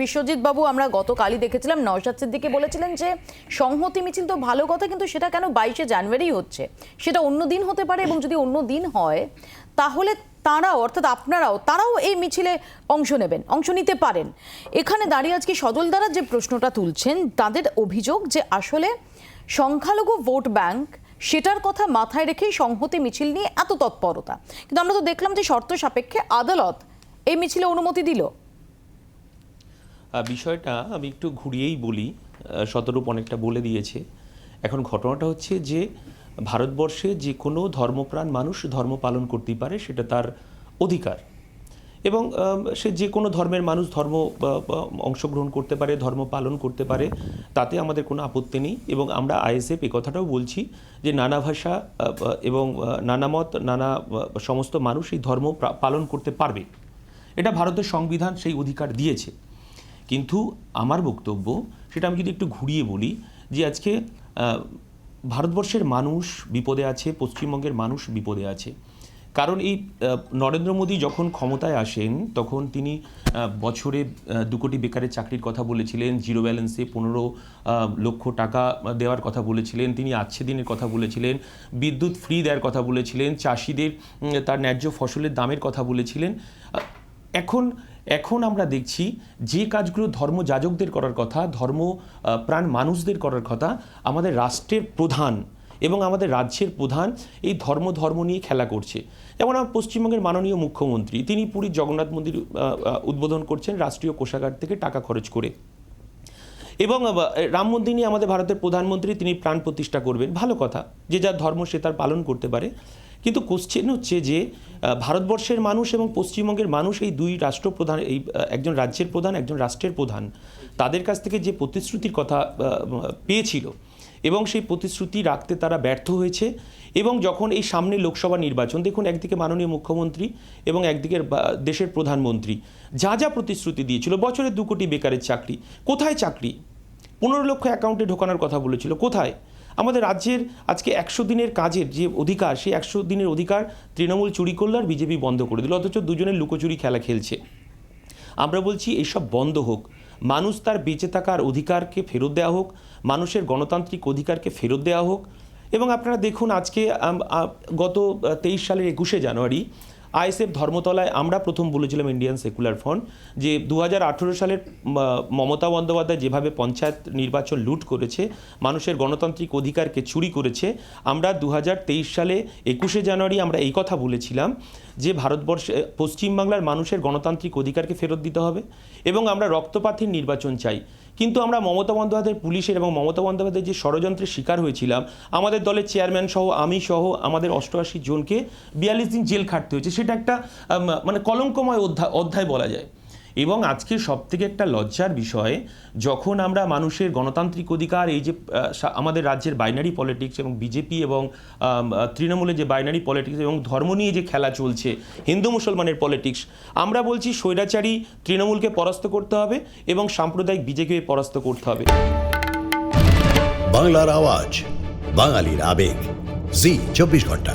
বিশ্বজিৎ বাবু আমরা গতকালই দেখেছিলাম, নওশাদ সিদ্দিকি বলেছিলেন যে সংহতি মিছিল তো ভালো কথা, কিন্তু সেটা কেন বাইশে জানুয়ারি হচ্ছে? সেটা অন্য দিন হতে পারে এবং যদি অন্য দিন হয়, তাহলে তারাও, অর্থাৎ আপনারাও, তারাও এই মিছিলে অংশ নেবেন, অংশ নিতে পারেন। এখানে দাঁড়িয়ে আজকে সজল দ্বারা যে প্রশ্নটা তুলছেন, তাদের অভিযোগ যে আসলে সংখ্যালঘু ভোট ব্যাংক সেটার কথা মাথায় রেখেই সংহতি মিছিল নিয়ে এত তৎপরতা। কিন্তু আমরা তো দেখলাম যে শর্ত সাপেক্ষে আদালত এই মিছিলে অনুমতি দিল। বিষয়টা আমি একটু ঘুরিয়েই বলি শতরূপ অনেকটা বলে দিয়েছে। এখন ঘটনাটা হচ্ছে যে, ভারতবর্ষে যে কোনো ধর্মপ্রাণ মানুষ ধর্ম পালন করতেই পারে, সেটা তার অধিকার। এবং সে যে কোনো ধর্মের মানুষ ধর্ম অংশগ্রহণ করতে পারে, ধর্ম পালন করতে পারে, তাতে আমাদের কোনো আপত্তি নেই। এবং আমরা আইএসএফ এ কথাটাও বলছি যে, নানা ভাষা এবং নানা মত, নানা সমস্ত মানুষ এই ধর্ম পালন করতে পারবে। এটা ভারতের সংবিধান সেই অধিকার দিয়েছে। কিন্তু আমার বক্তব্য সেটা আমি যদি একটু ঘুরিয়ে বলি যে আজকে ভারতবর্ষের মানুষ বিপদে আছে, পশ্চিমবঙ্গের মানুষ বিপদে আছে। কারণ এই নরেন্দ্র মোদী যখন ক্ষমতায় আসেন, তখন তিনি বছরে দু কোটি বেকারের চাকরির কথা বলেছিলেন, জিরো ব্যালেন্সে পনেরো লক্ষ টাকা দেওয়ার কথা বলেছিলেন, তিনি আচ্ছে দিনের কথা বলেছিলেন, বিদ্যুৎ ফ্রি দেওয়ার কথা বলেছিলেন, চাষিদের তার ন্যায্য ফসলের দামের কথা বলেছিলেন। এখন এখন আমরা দেখছি যে কাজগুলো ধর্ম যাজকদের করার কথা, ধর্ম প্রাণ মানুষদের করার কথা আমাদের রাষ্ট্রের প্রধান এবং আমাদের রাজ্যের প্রধান এই ধর্ম ধর্ম নিয়ে খেলা করছে। যেমন আমার পশ্চিমবঙ্গের মাননীয় মুখ্যমন্ত্রী, তিনি পুরীর জগন্নাথ মন্দির উদ্বোধন করছেন রাষ্ট্রীয় কোষাগার থেকে টাকা খরচ করে। এবং রাম মন্দির নিয়ে আমাদের ভারতের প্রধানমন্ত্রী, তিনি প্রাণ প্রতিষ্ঠা করবেন। ভালো কথা, যে যার ধর্ম সে তার পালন করতে পারে। কিন্তু কোশ্চেন হচ্ছে যে ভারতবর্ষের মানুষ এবং পশ্চিমবঙ্গের মানুষ এই দুই রাষ্ট্রপ্রধান, এই একজন রাজ্যের প্রধান, একজন রাষ্ট্রের প্রধান, তাদের কাছ থেকে যে প্রতিশ্রুতির কথা পেয়েছিল এবং সেই প্রতিশ্রুতি রাখতে তারা ব্যর্থ হয়েছে এবং যখন এই সামনে লোকসভা নির্বাচন, দেখুন একদিকে মাননীয় মুখ্যমন্ত্রী এবং একদিকে দেশের প্রধানমন্ত্রী, যা যা প্রতিশ্রুতি দিয়েছিল, বছরে দু কোটি বেকারের চাকরি, কোথায় চাকরি? পনেরো লক্ষ অ্যাকাউন্টে ঢোকানোর কথা বলেছিল, কোথায়? আমাদের রাজ্যের আজকে একশো দিনের কাজের যে অধিকার, সেই একশো দিনের অধিকার তৃণমূল চুরি করল আর বিজেপি বন্ধ করে দিল, অথচ দুজনের লুকোচুরি খেলা খেলছে। আমরা বলছি এসব বন্ধ হোক, মানুষ তার বেঁচে থাকার অধিকারকে ফেরত দেওয়া হোক, মানুষের গণতান্ত্রিক অধিকারকে ফেরত দেওয়া হোক। এবং আপনারা দেখুন আজকে গত তেইশ সালের একুশে জানুয়ারি আইএসএফ ধর্মতলায় আমরা প্রথম বলেছিলাম ইন্ডিয়ান সেকুলার ফ্রন্ট যে দু সালের মমতা বন্দ্যোপাধ্যায় যেভাবে পঞ্চায়েত নির্বাচন লুট করেছে, মানুষের গণতান্ত্রিক অধিকারকে চুরি করেছে, আমরা দু হাজার তেইশ সালে একুশে জানুয়ারি আমরা এই কথা বলেছিলাম যে ভারতবর্ষে, পশ্চিমবাংলার মানুষের গণতান্ত্রিক অধিকারকে ফেরত দিতে হবে এবং আমরা রক্তপাতের নির্বাচন চাই। কিন্তু আমরা মমতা বন্দ্যোপাধ্যায়ের পুলিশের এবং মমতা বন্দ্যোপাধ্যায়ের যে ষড়যন্ত্রের শিকার হয়েছিলাম, আমাদের দলের চেয়ারম্যান সহ, আমি সহ, আমাদের অষ্টআশি জনকে বিয়াল্লিশ দিন জেল খাটতে হয়েছে সেটা একটা মানে কলঙ্কময় অধ্যায় অধ্যায় বলা যায়। এবং আজকে সব থেকে একটা লজ্জার বিষয়, যখন আমরা মানুষের গণতান্ত্রিক অধিকার, এই যে আমাদের রাজ্যের বাইনারি পলিটিক্স এবং বিজেপি এবং তৃণমূলের যে বাইনারি পলিটিক্স এবং ধর্ম নিয়ে যে খেলা চলছে, হিন্দু মুসলমানের পলিটিক্স আমরা বলছি স্বৈরাচারী তৃণমূলকে পরাস্ত করতে হবে এবং সাম্প্রদায়িক বিজেপিকে পরাস্ত করতে হবে। বাংলার আওয়াজ, বাঙালির আবেগ, জি, চব্বিশ ঘণ্টা।